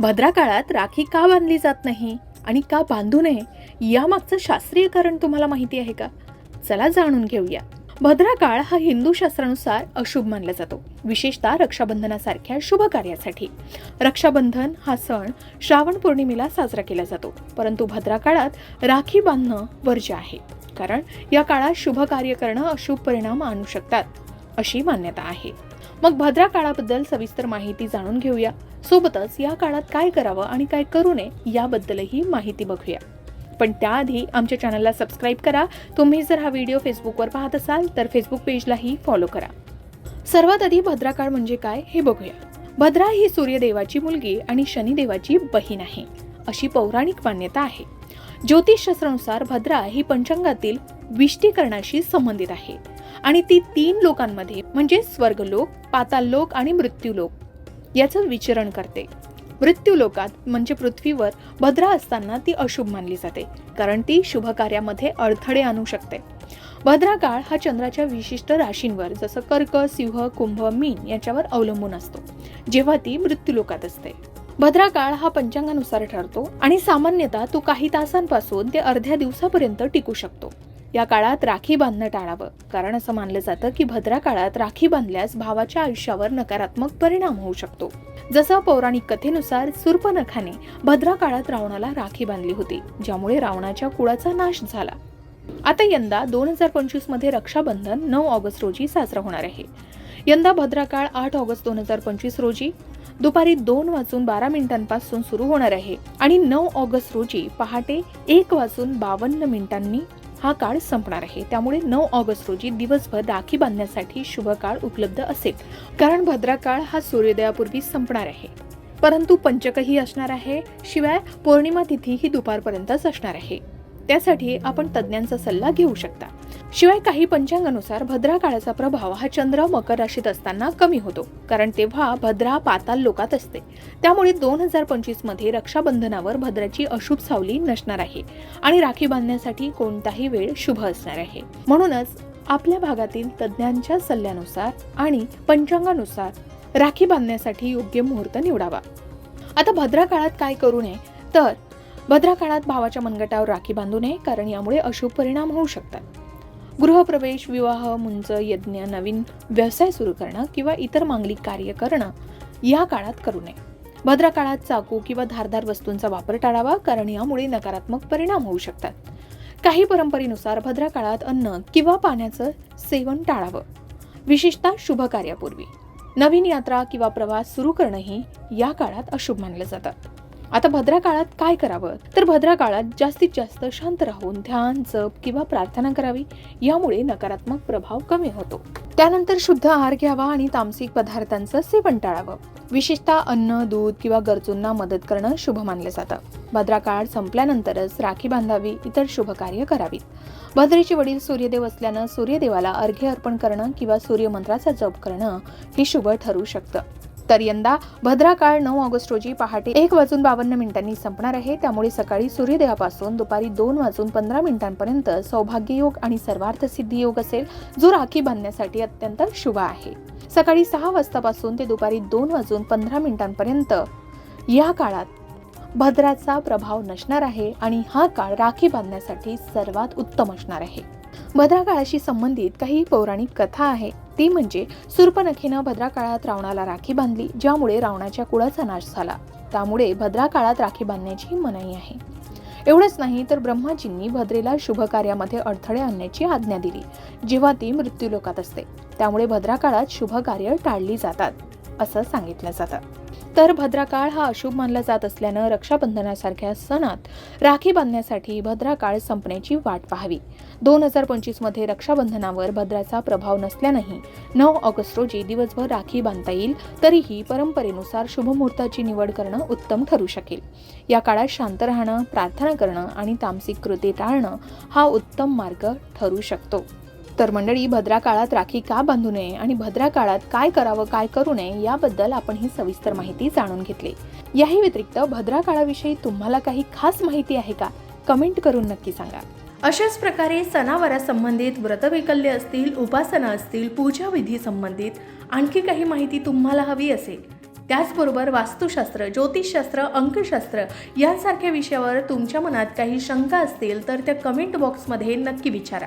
भद्रा काळात राखी का बांधली जात नाही आणि का बांधू नये यामागचं शास्त्रीय कारण तुम्हाला माहिती आहे का? चला जाणून घेऊया. भद्रा काळ हा हिंदू शास्त्रानुसार अशुभ मानला जातो. विशेषतः रक्षाबंधनासारख्या शुभ कार्यासाठी. रक्षाबंधन हा सण श्रावण पौर्णिमेला साजरा केला जातो. परंतु भद्रा काळात राखी बांधणं वर्ज्य आहे. कारण या काळात शुभ कार्य करणं अशुभ परिणाम आणू शकतात अशी मान्यता आहे. मग भद्रा काळाबद्दल सविस्तर माहिती जाणून घेऊया. सोबतच या काळात काय करावं आणि काय करू नये याबद्दलही माहिती बघूया. पण त्याआधी आमच्या चॅनलला सबस्क्राईब करा. तुम्ही जर हा व्हिडिओ फेसबुकवर पाहत असाल तर फेसबुक पेजलाही फॉलो करा. सर्वात आधी भद्राकाळ म्हणजे काय हे बघूया. भद्रा ही सूर्यदेवाची मुलगी आणि शनिदेवाची बहीण आहे. अशी पौराणिक मान्यता आहे. ज्योतिषशास्त्रानुसार भद्रा ही पंचांगातील विष्टीकरणाशी संबंधित आहे. आणि ती तीन लोकांमध्ये म्हणजे स्वर्गलोक पाताल लोक आणि मृत्यूलोक याचं विचरण करते. मृत्यू लोकात म्हणजे पृथ्वीवर भद्रा असताना ती अशुभ मानली जाते कारण ती शुभ कार्यामध्ये अडथळे आणू शकते. भद्रा काळ हा चंद्राच्या विशिष्ट राशींवर जसं कर्क सिंह कुंभ मीन याच्यावर अवलंबून असतो जेव्हा ती मृत्यू लोकात असते. भद्रा काळ हा पंचांगानुसार ठरतो आणि सामान्यतः तो काही तासांपासून ते अर्ध्या दिवसापर्यंत टिकू शकतो. या काळात राखी बांधणं टाळावं. कारण असं मानलं जातं की भद्रा काळात राखी बांधल्यास भावाच्या आयुष्यावर नकारात्मक परिणाम होऊ शकतो. जसं पौराणिक कथेनुसार सुर्पनखाने भद्रा काळात रावणाला राखी बांधली होती ज्यामुळे रावणाच्या कुळाचा नाश झाला. आता यंदा दोन हजार पंचवीसमध्ये रक्षाबंधन नऊ ऑगस्ट रोजी साजरा होणार आहे. यंदा भद्रा काळ आठ ऑगस्ट दोन हजार पंचवीस रोजी दुपारी दोन वाजून बारा मिनिटांपासून सुरू होणार आहे आणि नऊ ऑगस्ट रोजी पहाटे एक वाजून बावन्न मिनिटांनी हा काळ संपणार आहे. त्यामुळे नऊ ऑगस्ट रोजी दिवसभर राखी बांधण्यासाठी शुभ काळ उपलब्ध असेल. कारण भद्रा काळ हा सूर्योदयापूर्वी संपणार आहे. परंतु पंचकही असणार आहे. शिवाय पौर्णिमा तिथी ही दुपारपर्यंतच असणार आहे. त्यासाठी आपण तज्ज्ञांचा सल्ला घेऊ शकता. शिवाय काही पंचांगानुसार भद्रा काळाचा प्रभाव हा चंद्र मकर राशीत असताना कमी होतो कारण तेव्हा भद्रा पाताल लोकात असते. त्यामुळे दोन हजार पंचवीसमध्ये रक्षाबंधनावर भद्राची अशुभ सावली नसणार आहे आणि राखी बांधण्यासाठी कोणताही वेळ शुभ असणार आहे. म्हणूनच आपल्या भागातील तज्ज्ञांच्या सल्ल्यानुसार आणि पंचांगानुसार राखी बांधण्यासाठी योग्य मुहूर्त निवडावा. आता भद्रा काळात काय करू नये? तर भद्रा काळात भावाच्या मनगटावर राखी बांधू नये कारण यामुळे अशुभ परिणाम होऊ शकतात. गृहप्रवेश विवाह मुंज यज्ञ नवीन व्यवसाय सुरू करणं किंवा इतर मांगलिक कार्य करणं या काळात करू नये. भद्रा काळात चाकू किंवा धारदार वस्तूंचा वापर टाळावा कारण यामुळे नकारात्मक परिणाम होऊ शकतात. काही परंपरेनुसार भद्रा काळात अन्न किंवा पाण्याचं सेवन टाळावं. विशेषतः शुभ कार्यापूर्वी. नवीन यात्रा किंवा प्रवास सुरू करणंही या काळात अशुभ मानलं जातं. आता भद्रा काळात काय करावं? तर भद्रा काळात जास्तीत जास्त शांत राहून ध्यान जप किंवा प्रार्थना करावी यामुळे नकारात्मक प्रभाव कमी होतो. त्यानंतर शुद्ध आहार घ्यावा आणि तामसिक पदार्थांचं सेवन टाळावं. विशेषतः अन्न दूध किंवा गरजूंना मदत करणं शुभ मानलं जातं. भद्रा काळ संपल्यानंतरच राखी बांधावी इतर शुभ कार्य करावीत भद्रेचे वडील सूर्यदेव असल्यानं सूर्यदेवाला अर्घ्य अर्पण करणं किंवा सूर्यमंत्राचा जप करणं हे शुभ ठरू शकतं. तर यंदा भद्रा काळ नऊ ऑगस्ट रोजी पहाटे एक वाजून बावन्न मिनिटांनी संपणार आहे. त्यामुळे सकाळी सूर्योदयापासून दुपारी दोन वाजून पंधरा मिनिटांपर्यंत सौभाग्य योग आणि सर्वार्थ सिद्धी योग असेल जो राखी बांधण्यासाठी अत्यंत शुभ आहे. सकाळी सहा वाजतापासून ते दुपारी दोन वाजून पंधरा मिनिटांपर्यंत या काळात भद्राचा प्रभाव नसणार आहे आणि हा काळ राखी बांधण्यासाठी सर्वात उत्तम असणार आहे. भद्राकाळाशी संबंधित काही पौराणिक कथा आहे. ती म्हणजे सुर्पनखेनं भद्राकाळात रावणाला राखी बांधली ज्यामुळे रावणाच्या कुळाचा नाश झाला. त्यामुळे भद्राकाळात राखी बांधण्याची मनाई आहे. एवढंच नाही तर ब्रह्माजींनी भद्रेला शुभ कार्यामध्ये अडथळे आणण्याची आज्ञा दिली जेव्हा ती मृत्यूलोकात असते. त्यामुळे भद्राकाळात शुभ कार्य टाळली जातात. असं सांगितलं जातं. तर भद्राकाळ हा अशुभ मानला जात असल्यानं रक्षाबंधनासारख्या सणात राखी बांधण्यासाठी भद्राकाळ संपण्याची वाट पाहावी. दोन हजार पंचवीसमध्ये रक्षाबंधनावर भद्राचा प्रभाव नसल्यानंही नऊ ऑगस्ट रोजी दिवसभर राखी बांधता येईल तरीही परंपरेनुसार शुभमुहूर्ताची निवड करणं उत्तम ठरू शकेल. या काळात शांत राहणं प्रार्थना करणं आणि तामसिक कृती टाळणं हा उत्तम मार्ग ठरू शकतो. तर मंडळी भद्रा काळात राखी का बांधू नये आणि भद्रा काळात काय करावं काय करू नये याबद्दल आपण ही सविस्तर माहिती जाणून घेतली. याही व्यतिरिक्त भद्रा काळाविषयी तुम्हाला काही खास माहिती आहे का? कमेंट करून नक्की सांगा. अशाच प्रकारे सणावारासंबंधित व्रतवैकल्य असतील उपासना असतील पूजाविधी संबंधित आणखी काही माहिती तुम्हाला हवी असेल त्याचबरोबर वास्तुशास्त्र ज्योतिषशास्त्र अंकशास्त्र यांसारख्या विषयावर तुमच्या मनात काही शंका असतील तर त्या कमेंट बॉक्समध्ये नक्की विचारा.